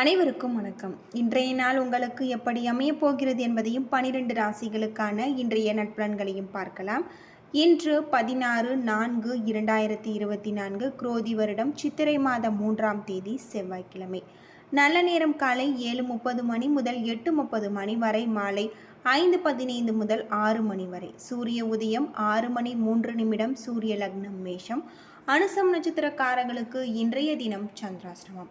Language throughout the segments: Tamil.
அனைவருக்கும் வணக்கம். இன்றைய நாள் உங்களுக்கு எப்படி அமையப் போகிறது என்பதையும் பனிரெண்டு ராசிகளுக்கான இன்றைய நட்பலன்களையும் பார்க்கலாம். இன்று பதினாறு நான்கு இரண்டாயிரத்தி இருபத்தி நான்கு குரோதி வருடம் சித்திரை மாதம் மூன்றாம் தேதி செவ்வாய்க்கிழமை. நல்ல நேரம் காலை ஏழு முப்பது மணி முதல் எட்டு முப்பது மணி வரை மாலை ஐந்து பதினைந்து முதல் ஆறு மணி வரை. சூரிய உதயம் ஆறு மணி மூன்று நிமிடம் சூரிய லக்னம் மேஷம். அனுசம் நட்சத்திரக்காரர்களுக்கு இன்றைய தினம் சந்திராசிரமம்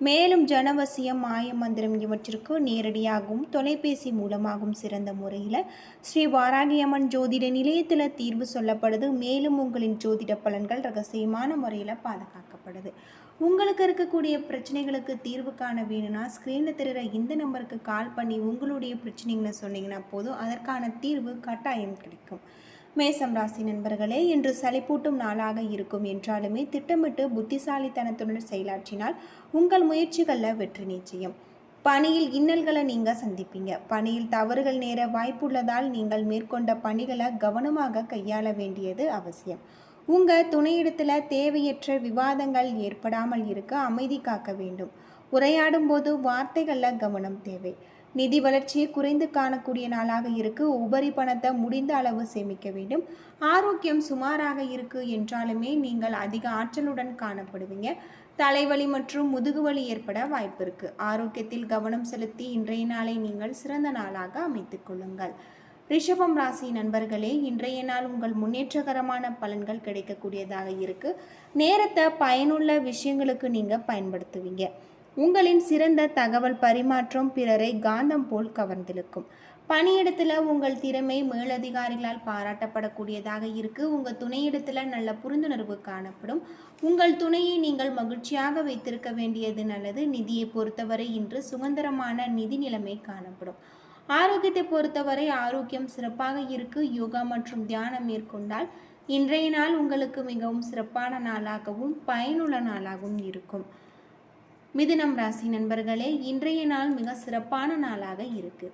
மேலும் ஜனவசியம் மாயமந்திரம் இவற்றிற்கு நேரடியாகவும் தொலைபேசி மூலமாகவும் சிறந்த முறையில் ஸ்ரீ வாராகியம்மன் ஜோதிட நிலையத்தில் தீர்வு சொல்லப்படுது. மேலும் உங்களின் ஜோதிட பலன்கள் ரகசியமான முறையில் பாதுகாக்கப்படுது. உங்களுக்கு இருக்கக்கூடிய பிரச்சனைகளுக்கு தீர்வு காண வேணும்னா ஸ்க்ரீனில் தெரிகிற இந்த நம்பருக்கு கால் பண்ணி உங்களுடைய பிரச்சனைகளை சொன்னீங்கன்னா போதும். அதற்கான தீர்வு கட்டாயம் கிடைக்கும். மேசம் ராசி நண்பர்களே இன்று சளிப்பூட்டும் நாளாக இருக்கும் என்றாலுமே திட்டமிட்டு புத்திசாலித்தனத்துடன் செயலாற்றினால் உங்கள் முயற்சிகளில் வெற்றி நிச்சயம். பணியில் இன்னல்களை நீங்கள் சந்திப்பீங்க. பணியில் தவறுகள் நேர வாய்ப்புள்ளதால் நீங்கள் மேற்கொண்ட பணிகளை கவனமாக கையாள வேண்டியது அவசியம். உங்கள் துணையிடத்தில் தேவையற்ற விவாதங்கள் ஏற்படாமல் இருக்க அமைதி காக்க வேண்டும். உரையாடும் போது வார்த்தைகளில் கவனம் தேவை. நிதி வளர்ச்சியை குறைந்து காணக்கூடிய நாளாக இருக்கு. உபரி பணத்தை முடிந்த அளவு சேமிக்க வேண்டும். ஆரோக்கியம் சுமாராக இருக்கு என்றாலுமே நீங்கள் அதிக ஆற்றலுடன் காணப்படுவீங்க. தலைவலி மற்றும் முதுகுவலி ஏற்பட வாய்ப்பு இருக்கு. ஆரோக்கியத்தில் கவனம் செலுத்தி இன்றைய நாளை நீங்கள் சிறந்த நாளாக அமைத்துக் கொள்ளுங்கள். ரிஷபம் ராசி நண்பர்களே இன்றைய நாள் உங்கள் முன்னேற்றகரமான பலன்கள் கிடைக்கக்கூடியதாக இருக்கு. நேரத்தை பயனுள்ள விஷயங்களுக்கு நீங்கள் பயன்படுத்துவீங்க. உங்களின் சிறந்த தகவல் பரிமாற்றம் பிறரை காந்தம் போல் கவர்ந்திழுக்கும். பணியிடத்தில் உங்கள் திறமை மேலதிகாரிகளால் பாராட்டப்படக்கூடியதாக இருக்குது உங்கள் துணையிடத்தில் நல்ல புரிந்துணர்வு காணப்படும். உங்கள் துணையை நீங்கள் மகிழ்ச்சியாக வைத்திருக்க வேண்டியது நல்லது. நிதியை பொறுத்தவரை இன்று சுதந்திரமான நிதி நிலைமை காணப்படும். ஆரோக்கியத்தை பொறுத்தவரை ஆரோக்கியம் சிறப்பாக இருக்கு. யோகா மற்றும் தியானம் மேற்கொண்டால் இன்றைய நாள் உங்களுக்கு மிகவும் சிறப்பான நாளாகவும் பயனுள்ள நாளாகவும் இருக்கும். மிதுனம் ராசி நண்பர்களே இன்றைய நாள் மிக சிறப்பான நாளாக இருக்கு.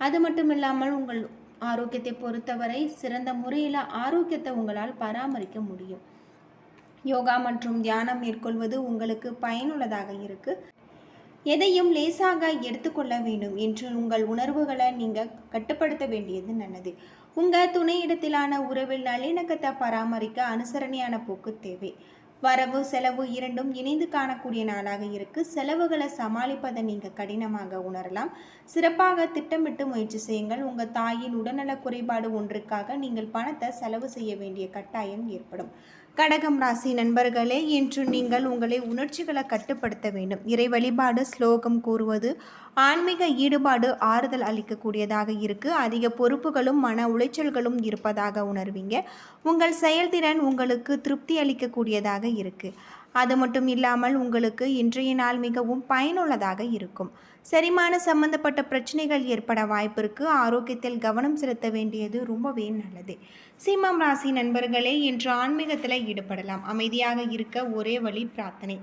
அது மட்டும் இல்லாமல் உங்கள் ஆரோக்கியத்தை பொறுத்தவரை சிறந்த முறையில் ஆரோக்கியத்தை உங்களால் பராமரிக்க முடியும். யோகா மற்றும் தியானம் மேற்கொள்வது உங்களுக்கு பயனுள்ளதாக இருக்கு. எதையும் லேசாக எடுத்துக்கொள்ள வேண்டும் என்று உங்கள் உணர்வுகளை நீங்கள் கட்டுப்படுத்த வேண்டியது நல்லது. உங்கள் துணையிடத்திலான உறவில் நல்லிணக்கத்தை பராமரிக்க அனுசரணையான போக்கு தேவை. வரவு செலவு இரண்டும் இணைந்து காணக்கூடிய நாளாக இருக்கு. செலவுகளை சமாளிப்பதை நீங்கள் கடினமாக உணரலாம். சிறப்பாக திட்டமிட்டு முயற்சி செய்யுங்கள். உங்கள் தாயின் உடல்நல குறைபாடு ஒன்றுக்காக நீங்கள் பணத்தை செலவு செய்ய வேண்டிய கட்டாயம் ஏற்படும். கடகம் ராசி நண்பர்களே இன்று நீங்கள் உங்களை உணர்ச்சிகளை கட்டுப்படுத்த வேண்டும். இறை வழிபாடு ஸ்லோகம் கூறுவது ஆன்மீக ஈடுபாடு ஆறுதல் அளிக்கக்கூடியதாக இருக்கு. அதிக பொறுப்புகளும் மன உளைச்சல்களும் இருப்பதாக உணர்வீங்க. உங்கள் செயல்திறன் உங்களுக்கு திருப்தி அளிக்கக்கூடியதாக இருக்கு. அது மட்டும் இல்லாமல் உங்களுக்கு இன்றைய நாள் மிகவும் பயனுள்ளதாக இருக்கும். செரிமான சம்பந்தப்பட்ட பிரச்சனைகள் ஏற்பட வாய்ப்பு ஆரோக்கியத்தில் கவனம் செலுத்த வேண்டியது ரொம்பவே நல்லது. சிம்மம் ராசி நண்பர்களே இன்று ஆன்மீகத்தில் ஈடுபடலாம். அமைதியாக இருக்க ஒரே வழி பிரார்த்தனை.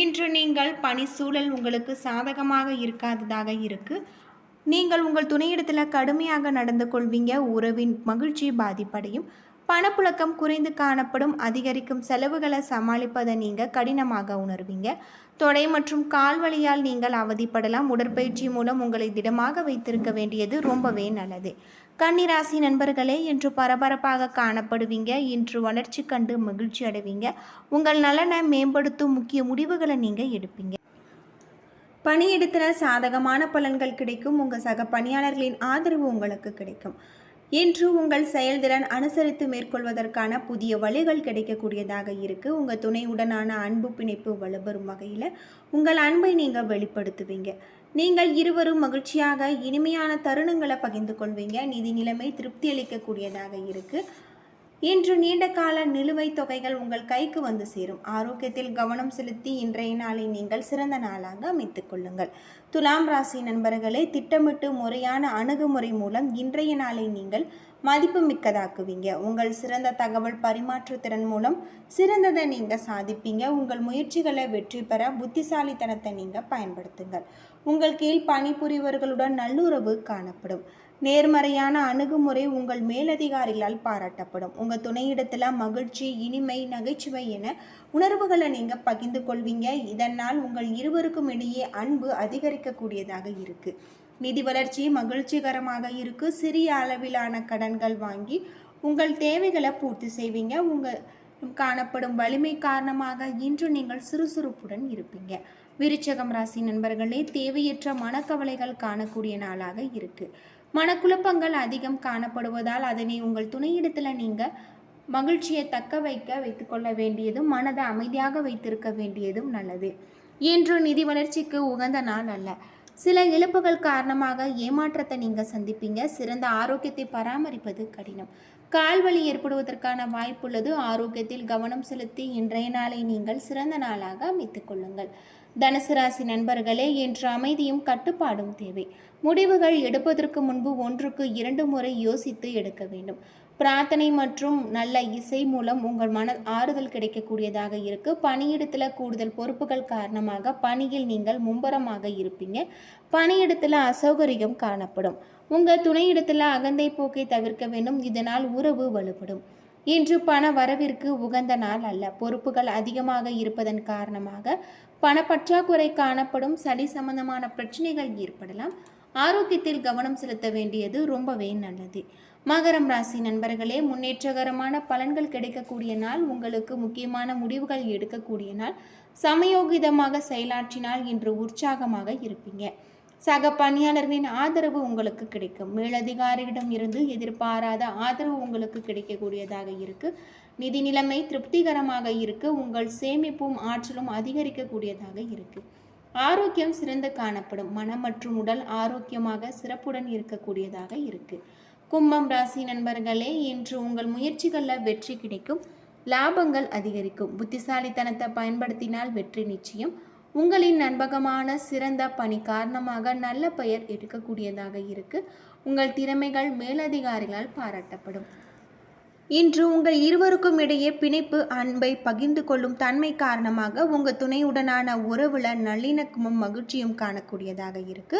இன்று நீங்கள் பணி சூழல் உங்களுக்கு சாதகமாக இருக்காததாக இருக்கு. நீங்கள் உங்கள் துணையிடத்தில் கடுமையாக நடந்து கொள்வீங்க. உறவின் மகிழ்ச்சி பாதிப்படையும். பணப்புழக்கம் குறைந்து காணப்படும். அதிகரிக்கும் செலவுகளை சமாளிப்பதை நீங்கள் கடினமாக உணர்வீங்க. தொடை மற்றும் கால் வலியால் நீங்கள் அவதிப்படலாம். உடற்பயிற்சி மூலம் உங்களை திடமாக வைத்திருக்க வேண்டியது ரொம்பவே நல்லது. கன்னிராசி நண்பர்களே இன்று பரபரப்பாக காணப்படுவீங்க. இன்று வளர்ச்சி கண்டு மகிழ்ச்சி அடைவீங்க. உங்கள் நலனை மேம்படுத்தும் முக்கிய முடிவுகளை நீங்கள் எடுப்பீங்க. பணியிடத்தில் சாதகமான பலன்கள் கிடைக்கும். உங்கள் சக பணியாளர்களின் ஆதரவு உங்களுக்கு கிடைக்கும். இன்று உங்கள் செயல்திறன் அனுசரித்து மேற்கொள்வதற்கான புதிய வழிகள் கிடைக்கக்கூடியதாக இருக்குது உங்கள் துணையுடனான அன்பு பிணைப்பு வலுப்பெறும் வகையில் உங்கள் அன்பை நீங்கள் வெளிப்படுத்துவீங்க. நீங்கள் இருவரும் மகிழ்ச்சியாக இனிமையான தருணங்களை பகிர்ந்து கொள்வீங்க. நிதி நிலைமை திருப்தி அளிக்கக்கூடியதாக இருக்குது இன்று நீண்ட கால நிலுவைத் தொகைகள் உங்கள் கைக்கு வந்து சேரும். ஆரோக்கியத்தில் கவனம் செலுத்தி இன்றைய நாளை நீங்கள் சிறந்த நாளாக அமைத்துக் கொள்ளுங்கள். துலாம் ராசி நண்பர்களே திட்டமிட்டு முறையான அணுகுமுறை மூலம் இன்றைய நாளை நீங்கள் மதிப்பு மிக்கதாக்குவீங்க உங்கள் சிறந்த தகவல் பரிமாற்றுத்திறன் மூலம் சிறந்ததை நீங்கள் சாதிப்பீங்க. உங்கள் முயற்சிகளை வெற்றி பெற புத்திசாலித்தனத்தை நீங்கள் பயன்படுத்துங்கள். உங்கள் கீழ் பணிபுரிவர்களுடன் நல்லுறவு காணப்படும். நேர்மறையான அணுகுமுறை உங்கள் மேலதிகாரிகளால் பாராட்டப்படும். உங்கள் துணையிடத்தில் மகிழ்ச்சி இனிமை நகைச்சுவை என உணர்வுகளை நீங்கள் பகிர்ந்து கொள்வீங்க. இதனால் உங்கள் இருவருக்கும் இடையே அன்பு அதிகரிக்கக்கூடியதாக இருக்குது நிதி வளர்ச்சி மகிழ்ச்சிகரமாக இருக்கு. சிறிய அளவிலான கடன்கள் வாங்கி உங்கள் தேவைகளை பூர்த்தி செய்வீங்க. உங்கள் காணப்படும் வலிமை காரணமாக இன்று நீங்கள் சுறுசுறுப்புடன் இருப்பீங்க. விருச்சகம் ராசி நண்பர்களே தேவையற்ற மனக்கவலைகள் காணக்கூடிய நாளாக இருக்கு. மனக்குழப்பங்கள் அதிகம் காணப்படுவதால் அதனை உங்கள் துணையிடத்தில் நீங்கள் மகிழ்ச்சியை தக்க வைக்க வைத்துக்கொள்ள வேண்டியதும் மனதை அமைதியாக வைத்திருக்க வேண்டியதும் நல்லது. இன்று நிதி வளர்ச்சிக்கு உகந்த நாள் அல்ல. சில இழப்புகள் காரணமாக ஏமாற்றத்தை நீங்கள் சந்திப்பீங்க. சிறந்த ஆரோக்கியத்தை பராமரிப்பது கடினம். கால்வலி ஏற்படுவதற்கான வாய்ப்புள்ளது. ஆரோக்கியத்தில் கவனம் செலுத்தி இன்றைய நாளை நீங்கள் சிறந்த நாளாக அமைத்துக் கொள்ளுங்கள். தனுசு ராசி நண்பர்களே இன்று அமைதியும் கட்டுப்பாடும் தேவை. முடிவுகள் எடுப்பதற்கு முன்பு ஒன்றுக்கு இரண்டு முறை யோசித்து எடுக்க வேண்டும். பிரார்த்தனை மற்றும் நல்ல இசை மூலம் உங்கள் மன ஆறுதல் கிடைக்கக்கூடியதாக இருக்கு. பணியிடத்தில் கூடுதல் பொறுப்புகள் காரணமாக பணியில் நீங்கள் மும்பரமாக இருப்பீங்க. பணியிடத்தில் அசௌகரியம் காணப்படும். உங்கள் துணையிடத்தில் அகந்தை போக்கை தவிர்க்க வேண்டும். இதனால் உறவு வலுப்படும். இன்று பண வரவிற்கு உகந்த நாள் அல்ல. பொறுப்புகள் அதிகமாக இருப்பதன் காரணமாக பணப்பற்றாக்குறை காணப்படும். சளி சம்பந்தமான பிரச்சனைகள் ஏற்படலாம். ஆரோக்கியத்தில் கவனம் செலுத்த வேண்டியது ரொம்பவே நல்லது. மகரம் ராசி நண்பர்களே முன்னேற்றகரமான பலன்கள் கிடைக்கக்கூடிய நாள் உங்களுக்கு முக்கியமான முடிவுகள் எடுக்கக்கூடிய நாள். சமயோகிதமாக செயலாற்றினால் இன்று உற்சாகமாக இருப்பீங்க. சக பணியாளர்களின் ஆதரவு உங்களுக்கு கிடைக்கும். மேலதிகாரியிடம் இருந்து எதிர்பாராத ஆதரவு உங்களுக்கு கிடைக்கக்கூடியதாக இருக்கு. நிதி நிலைமை திருப்திகரமாக இருக்கு. உங்கள் சேமிப்பும் ஆற்றலும் அதிகரிக்கக்கூடியதாக இருக்கு. ஆரோக்கியம் சிறந்து காணப்படும். மனம் மற்றும் உடல் ஆரோக்கியமாக சிறப்புடன் இருக்கக்கூடியதாக இருக்கு. கும்பம் ராசி நண்பர்களே இன்று உங்கள் முயற்சிகளில் வெற்றி கிடைக்கும் லாபங்கள் அதிகரிக்கும். புத்திசாலித்தனத்தை பயன்படுத்தினால் வெற்றி நிச்சயம். உங்களின் நண்பகமான சிறந்த பணி காரணமாக நல்ல பெயர் எடுக்கக்கூடியதாக இருக்கு. உங்கள் திறமைகள் மேலதிகாரிகளால் பாராட்டப்படும். இன்று உங்கள் இருவருக்கும் இடையே பிணைப்பு அன்பை பகிர்ந்து கொள்ளும் தன்மை காரணமாக உங்கள் துணையுடனான உறவுல நல்லிணக்கமும் மகிழ்ச்சியும் காணக்கூடியதாக இருக்கு.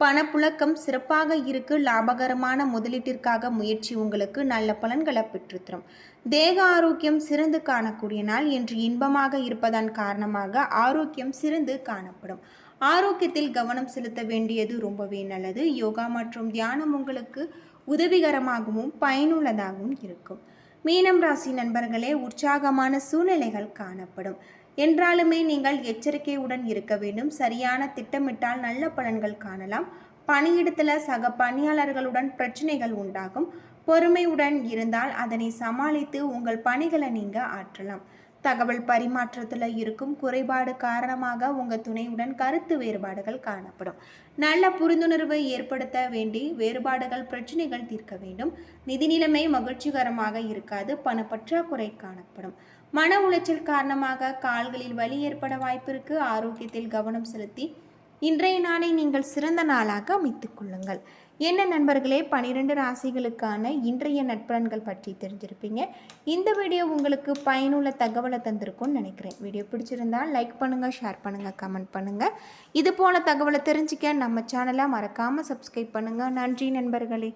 பணப்புழக்கம் சிறப்பாக இருக்கு. லாபகரமான முதலீட்டிற்காக முயற்சி உங்களுக்கு நல்ல பலன்களை பெற்றுத்தரும். தேக ஆரோக்கியம் சிறந்து காணக்கூடிய நாள் என்று இன்பமாக இருப்பதன் காரணமாக ஆரோக்கியம் சிறந்து காணப்படும். ஆரோக்கியத்தில் கவனம் செலுத்த வேண்டியது ரொம்பவே நல்லது. யோகா மற்றும் தியானம் உங்களுக்கு உதவிகரமாகவும் பயனுள்ளதாகவும் இருக்கும். மீனம் ராசி நண்பர்களே உற்சாகமான சூழ்நிலைகள் காணப்படும். என்றாலுமே நீங்கள் எச்சரிக்கையுடன் இருக்க வேண்டும். சரியான திட்டமிட்டால் நல்ல பலன்கள் காணலாம். பணியிடத்தில் சக பணியாளர்களுடன் பிரச்சனைகள் உண்டாகும். பொறுமையுடன் இருந்தால் அதனை சமாளித்து உங்கள் பணிகளை நீங்கள் ஆற்றலாம். தகவல் பரிமாற்றத்தில் இருக்கும் குறைபாடு காரணமாக உங்கள் துணையுடன் கருத்து வேறுபாடுகள் காணப்படும். நல்ல புரிந்துணர்வை ஏற்படுத்த வேண்டி வேறுபாடுகள் பிரச்சனைகள் தீர்க்க வேண்டும். நிதி நிலைமை மகிழ்ச்சிகரமாக இருக்காது பணப்பற்றாக்குறை காணப்படும். மன உளைச்சல் காரணமாக கால்களில் வலி ஏற்பட வாய்ப்பிருக்கு ஆரோக்கியத்தில் கவனம் செலுத்தி இன்றைய நாளை நீங்கள் சிறந்த நாளாக அமைத்துக் கொள்ளுங்கள். என்ன நண்பர்களே பனிரெண்டு ராசிகளுக்கான இன்றைய நட்பலன்கள் பற்றி தெரிஞ்சிருப்பீங்க. இந்த வீடியோ உங்களுக்கு பயனுள்ள தகவலை தந்திருக்கும்னு நினைக்கிறேன். வீடியோ பிடிச்சிருந்தால் லைக் பண்ணுங்கள் ஷேர் பண்ணுங்கள் கமெண்ட் பண்ணுங்கள் இது போல தகவலை தெரிஞ்சுக்க நம்ம சேனலை மறக்காமல் சப்ஸ்கிரைப் பண்ணுங்கள் நன்றி நண்பர்களே.